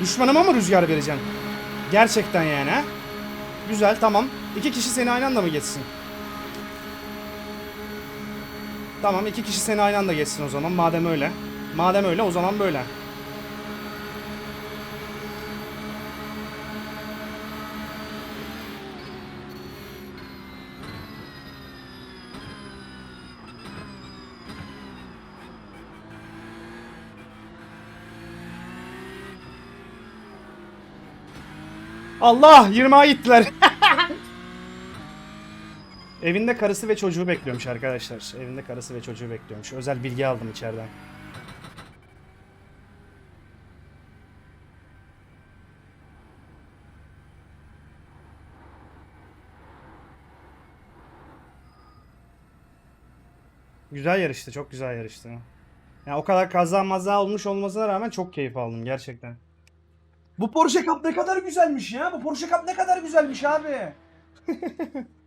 Düşmanıma mı rüzgar vereceğim? Gerçekten yani ha? Güzel tamam. İki kişi seni aynı anda mı geçsin? Tamam iki kişi seni aynı anda geçsin o zaman madem öyle. Madem öyle o zaman böyle. Allah 20'a gittiler. Evinde karısı ve çocuğu bekliyormuş arkadaşlar. Evinde karısı ve çocuğu bekliyormuş. Özel bilgi aldım içeriden. Güzel yarıştı, çok güzel yarıştı. Yani o kadar kaza maza olmuş olmasına rağmen çok keyif aldım gerçekten. Bu Porsche Cup ne kadar güzelmiş ya. Bu Porsche Cup ne kadar güzelmiş abi.